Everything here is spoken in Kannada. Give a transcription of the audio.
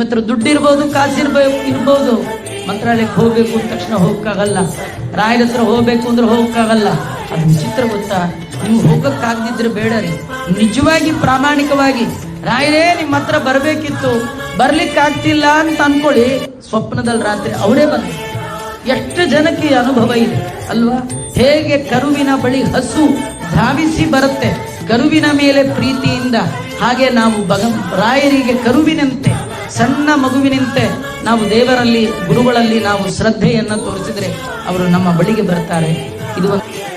ನಿಮ್ಮ ಹತ್ರ ದುಡ್ಡು ಇರ್ಬೋದು ಕಾಸಿರ್ಬೇಕು ಇರ್ಬೋದು. ಮಂತ್ರಾಲಯಕ್ಕೆ ಹೋಗ್ಬೇಕು ಅಂದ ತಕ್ಷಣ ಹೋಗಕ್ಕಾಗಲ್ಲ. ರಾಯರ ಹತ್ರ ಹೋಗ್ಬೇಕು ಅಂದ್ರೆ ಹೋಗಕ್ಕಾಗಲ್ಲ. ಅದು ವಿಚಿತ್ರ ಗೊತ್ತಾ? ನೀವು ಹೋಗಕ್ಕಾಗದಿದ್ರೆ ಬೇಡ ರೀ. ನಿಜವಾಗಿ, ಪ್ರಾಮಾಣಿಕವಾಗಿ. ರಾಯರೇ, ನಿಮ್ಮ ಹತ್ರ ಬರಬೇಕಿತ್ತು. ಬರ್ಲಿಕ್ಕೆ ಆಗ್ತಿಲ್ಲ ಅಂತ ಅನ್ಕೊಳ್ಳಿ. ಸ್ವಪ್ನದಲ್ಲಿ ರಾತ್ರಿ ಅವರೇ ಬಂದ್ರು. ಎಷ್ಟು ಜನಕ್ಕೆ ಅನುಭವ ಇದೆ, ಅಲ್ವಾ? ಹೇಗೆ ಕರುವಿನ ಬಳಿ ಹಸು ಧಾವಿಸಿ ಬರುತ್ತೆ. ಕರುವಿನ ಮೇಲೆ ಪ್ರೀತಿಯಿಂದ. ಹಾಗೆ ನಾವು ಭಗ ರಾಯರಿಗೆ ಕರುವಿನಂತೆ. ಸಣ್ಣ ಮಗುವಿನಂತೆ ನಾವು ದೇವರಲ್ಲಿ ಗುರುಗಳಲ್ಲಿ ನಾವು ಶ್ರದ್ಧೆಯನ್ನು ತೋರಿಸಿದರೆ ಅವರು ನಮ್ಮ ಬಳಿಗೆ ಬರ್ತಾರೆ. ಇದು ಒಂದು